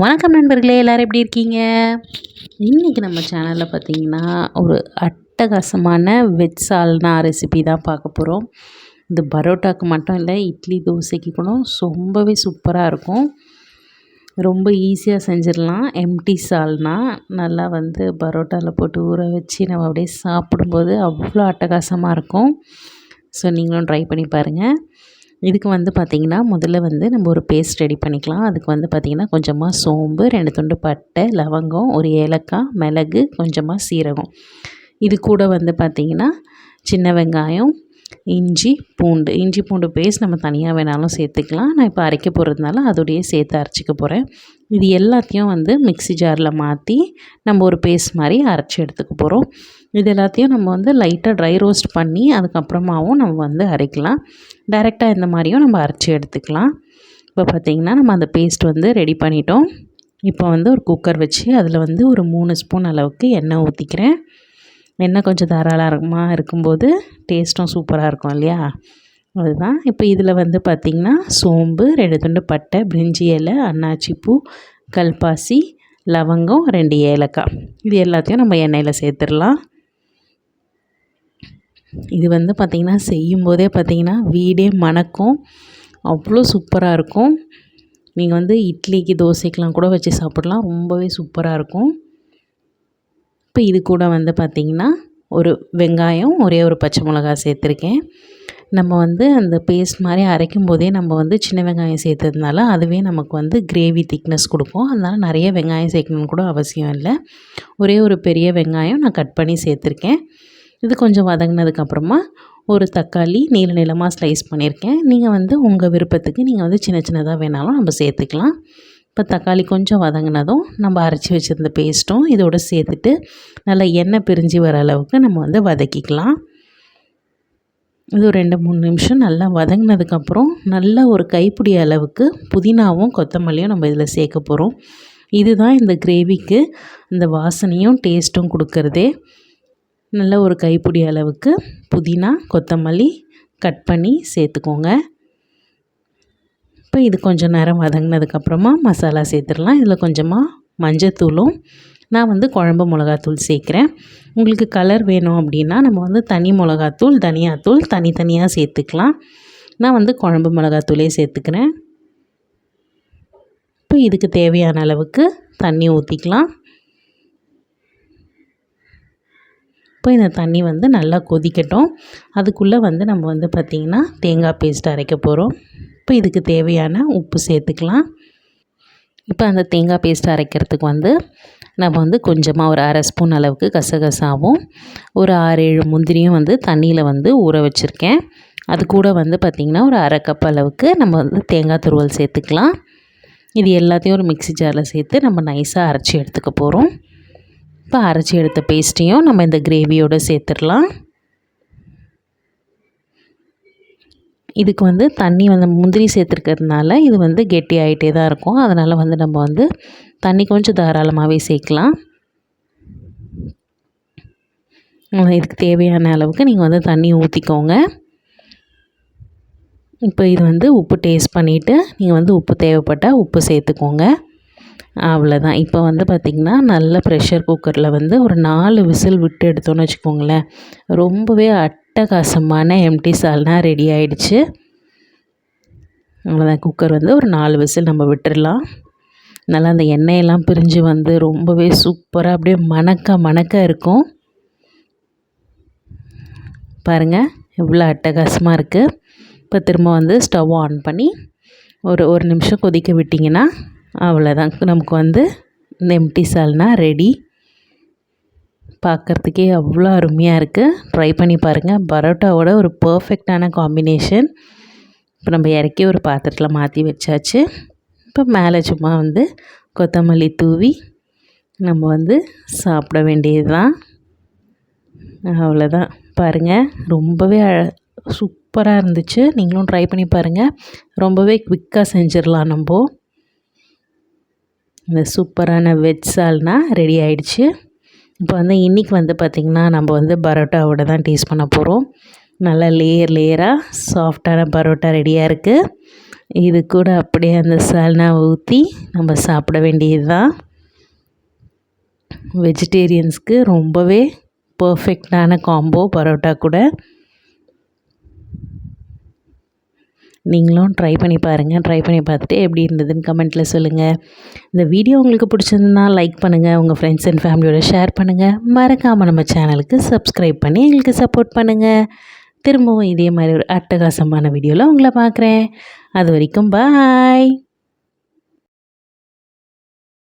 வணக்கம் நண்பர்களே எல்லோரும் எப்படி இருக்கீங்க? இன்றைக்கி நம்ம சேனலில் பார்த்தீங்கன்னா ஒரு அட்டகாசமான வெஜ் சால்னா ரெசிபி தான் பார்க்க போகிறோம் இந்த பரோட்டாக்கு மட்டும் இல்லை இட்லி தோசைக்கு கூட ரொம்பவே சூப்பராக இருக்கும். ரொம்ப ஈஸியாக செஞ்சிடலாம். எம்டி சால்னா நல்லா வந்து பரோட்டாவில் போட்டு ஊற வச்சு நம்ம அப்படியே சாப்பிடும்போது அவ்வளோ அட்டகாசமாக இருக்கும். ஸோ நீங்களும் ட்ரை பண்ணி பாருங்கள் இதுக்கு வந்து பார்த்திங்கன்னா முதல்ல வந்து நம்ம ஒரு பேஸ்ட் ரெடி பண்ணிக்கலாம். அதுக்கு வந்து பார்த்திங்கன்னா கொஞ்சமாக சோம்பு ரெண்டு துண்டு பட்டை லவங்கம் ஒரு ஏலக்காய் மிளகு கொஞ்சமாக சீரகம். இது கூட வந்து பார்த்திங்கன்னா சின்ன வெங்காயம் இஞ்சி பூண்டு. இஞ்சி பூண்டு பேஸ்ட் நம்ம தனியாக வேணாலும் சேர்த்துக்கலாம். நான் இப்போ அரைக்க போகிறதுனால அதோடைய சேர்த்து அரைச்சிக்க போகிறேன் இது எல்லாத்தையும் வந்து மிக்சி ஜாரில் மாற்றி நம்ம ஒரு பேஸ்ட் மாதிரி அரைச்சி எடுத்துக்க போகிறோம் இது எல்லாத்தையும் நம்ம வந்து லைட்டாக ட்ரை ரோஸ்ட் பண்ணி அதுக்கப்புறமாவும் நம்ம வந்து அரைக்கலாம். டைரெக்டாக இந்த மாதிரியும் நம்ம அரைச்சி எடுத்துக்கலாம். இப்போ பார்த்திங்கன்னா நம்ம அந்த பேஸ்ட் வந்து ரெடி பண்ணிட்டோம். இப்போ வந்து ஒரு குக்கர் வச்சு அதில் வந்து ஒரு மூணு ஸ்பூன் அளவுக்கு எண்ணெய் ஊற்றிக்கிறேன் எண்ணெய் கொஞ்சம் தாராளமாக இருக்கும்போது டேஸ்ட்டும் சூப்பராக இருக்கும் இல்லையா? அதுதான். இப்போ இதில் வந்து பார்த்திங்கன்னா சோம்பு ரெண்டு துண்டு பட்டை பிரிஞ்சி இலை அன்னாச்சி பூ கல்பாசி லவங்கம் ரெண்டு ஏலக்காய். இது எல்லாத்தையும் நம்ம எண்ணெயில் சேர்த்துடலாம். இது வந்து பார்த்திங்கன்னா செய்யும்போதே பார்த்திங்கன்னா வீடே மணக்கும். அவ்வளோ சூப்பராக இருக்கும். நீங்கள் வந்து இட்லிக்கு தோசைக்கெலாம் கூட வச்சு சாப்பிட்லாம். ரொம்பவே சூப்பராக இருக்கும். இப்போ இது கூட வந்து பார்த்திங்கன்னா ஒரு வெங்காயம் ஒரே ஒரு பச்சை மிளகா சேர்த்துருக்கேன். நம்ம வந்து அந்த பேஸ்ட் மாதிரி அரைக்கும் போதே நம்ம வந்து சின்ன வெங்காயம் சேர்த்ததுனால அதுவே நமக்கு வந்து கிரேவி திக்னஸ் கொடுக்கும். அதனால் நிறைய வெங்காயம் சேர்க்கணும்னு கூட அவசியம் இல்லை. ஒரே ஒரு பெரிய வெங்காயம் நான் கட் பண்ணி சேர்த்துருக்கேன். இது கொஞ்சம் வதங்கினதுக்கப்புறமா ஒரு தக்காளி நீள நீளமாக ஸ்லைஸ் பண்ணியிருக்கேன். நீங்கள் வந்து உங்கள் விருப்பத்துக்கு நீங்கள் வந்து சின்ன சின்னதாக வேணாலும் நம்ம சேர்த்துக்கலாம். இப்போ தக்காளி கொஞ்சம் வதங்கினதும் நம்ம அரைச்சி வச்சுருந்த பேஸ்ட்டும் இதோடு சேர்த்துட்டு நல்லா எண்ணெய் பிரிஞ்சு வர அளவுக்கு நம்ம வந்து வதக்கிக்கலாம். இது ஒரு ரெண்டு மூணு நிமிஷம் நல்லா வதங்கினதுக்கப்புறம் நல்ல ஒரு கைப்பிடி அளவுக்கு புதினாவும் கொத்தமல்லியும் நம்ம இதில் சேர்க்க போகிறோம் இதுதான் இந்த கிரேவிக்கு இந்த வாசனையும் டேஸ்ட்டும் கொடுக்கறதே. நல்ல ஒரு கைப்பிடி அளவுக்கு புதினா கொத்தமல்லி கட் பண்ணி சேர்த்துக்கோங்க. இப்போ இது கொஞ்சம் நேரம் வதங்கினதுக்கப்புறமா மசாலா சேர்த்துடலாம். இதில் கொஞ்சமாக மஞ்சத்தூளும் நான் வந்து குழம்பு மிளகாத்தூள் சேர்க்குறேன். உங்களுக்கு கலர் வேணும் அப்படின்னா நம்ம வந்து தனி மிளகாத்தூள் தனியாத்தூள் தனித்தனியாக சேர்த்துக்கலாம். நான் வந்து குழம்பு மிளகாத்தூளே சேர்த்துக்கிறேன். இப்போ இதுக்கு தேவையான அளவுக்கு தண்ணி ஊற்றிக்கலாம் இப்போ இந்த தண்ணி வந்து நல்லா கொதிக்கட்டும். அதுக்குள்ளே வந்து நம்ம வந்து பார்த்திங்கன்னா தேங்காய் பேஸ்ட் அரைக்க போகிறோம் இப்போ இதுக்கு தேவையான உப்பு சேர்த்துக்கலாம். இப்போ அந்த தேங்காய் பேஸ்ட் அரைக்கிறதுக்கு வந்து நம்ம வந்து கொஞ்சமாக ஒரு அரை ஸ்பூன் அளவுக்கு கசகசாவும் ஒரு ஆறு ஏழு முந்திரியும் வந்து தண்ணியில் வந்து ஊற வச்சுருக்கேன். அது கூட வந்து பார்த்திங்கன்னா ஒரு அரை கப் அளவுக்கு நம்ம வந்து தேங்காய் துருவல் சேர்த்துக்கலாம். இது எல்லாத்தையும் ஒரு மிக்சி ஜாரில் சேர்த்து நம்ம நைஸாக அரைச்சி எடுத்துக்க போகிறோம் இப்போ அரைச்சி எடுத்த பேஸ்ட்டையும் நம்ம இந்த கிரேவியோடு சேர்த்துடலாம். இதுக்கு வந்து தண்ணி வந்து முந்திரி சேர்த்துருக்கிறதுனால இது வந்து கெட்டி ஆகிட்டே தான் இருக்கும். அதனால் வந்து நம்ம வந்து தண்ணி கொஞ்சம் தாராளமாகவே சேர்க்கலாம். இதுக்கு தேவையான அளவுக்கு நீங்கள் வந்து தண்ணி ஊற்றிக்கோங்க. இப்போ இது வந்து உப்பு டேஸ்ட் பண்ணிவிட்டு நீங்கள் வந்து உப்பு தேவைப்பட்டால் உப்பு சேர்த்துக்கோங்க. அவ்வளோதான் இப்போ வந்து பார்த்திங்கன்னா நல்ல ப்ரெஷர் குக்கரில் வந்து ஒரு நாலு விசில் விட்டு எடுத்தோன்னு வச்சுக்கோங்களேன். ரொம்பவே அட்டகாசமான எம்டி சால்னா ரெடி ஆகிடுச்சு அவ்வளோதான் குக்கர் வந்து ஒரு நாலு விசில் நம்ம விட்டுடலாம் நல்லா அந்த எண்ணெயெல்லாம் பிரிஞ்சு வந்து ரொம்பவே சூப்பராக அப்படியே மணக்க மணக்க இருக்கும். பாருங்கள் எவ்வளோ அட்டகாசமாக இருக்குது இப்போ திரும்ப வந்து ஸ்டவ் ஆன் பண்ணி ஒரு ஒரு நிமிஷம் கொதிக்க விட்டிங்கன்னா அவ்வளோதான் நமக்கு வந்து இந்த எம்டி சால்னா ரெடி பார்க்குறதுக்கே அவ்வளோ அருமையாக இருக்குது ட்ரை பண்ணி பாருங்கள் பரோட்டாவோட ஒரு பர்ஃபெக்டான காம்பினேஷன் இப்போ நம்ம இறக்கி ஒரு பாத்திரத்தில் மாற்றி வச்சாச்சு. இப்போ மேலே சும்மா வந்து கொத்தமல்லி தூவி நம்ம வந்து சாப்பிட வேண்டியது தான் அவ்வளோதான் பாருங்கள் ரொம்பவே சூப்பராக இருந்துச்சு. நீங்களும் ட்ரை பண்ணி பாருங்கள் ரொம்பவே குவிக்காக செஞ்சிடலாம் நம்ம. இந்த சூப்பரான வெஜ் சால்னா ரெடி ஆகிடுச்சு இப்போ வந்து இன்றைக்கி வந்து பார்த்திங்கன்னா நம்ம வந்து பரோட்டாவோட தான் டேஸ்ட் பண்ண போகிறோம் நல்லா லேயர் லேயராக சாஃப்டான பரோட்டா ரெடியாக இருக்குது இது கூட அப்படியே அந்த சால்னா ஊற்றி நம்ம சாப்பிட வேண்டியது தான் வெஜிடேரியன்ஸ்க்கு ரொம்பவே பர்ஃபெக்டான காம்போ பரோட்டா கூட. நீங்களும் ட்ரை பண்ணி பாருங்கள் ட்ரை பண்ணி பார்த்துட்டு எப்படி இருந்ததுன்னு கமெண்ட்டில் சொல்லுங்கள் இந்த வீடியோ உங்களுக்கு பிடிச்சிருந்தா லைக் பண்ணுங்கள் உங்கள் ஃப்ரெண்ட்ஸ் அண்ட் ஃபேமிலியோட ஷேர் பண்ணுங்கள் மறக்காமல் நம்ம சேனலுக்கு சப்ஸ்கிரைப் பண்ணி எங்களுக்கு சப்போர்ட் பண்ணுங்கள் திரும்பவும் இதே மாதிரி ஒரு அட்டகாசமான வீடியோவில் உங்களை பார்க்குறேன். அது வரைக்கும் பாய்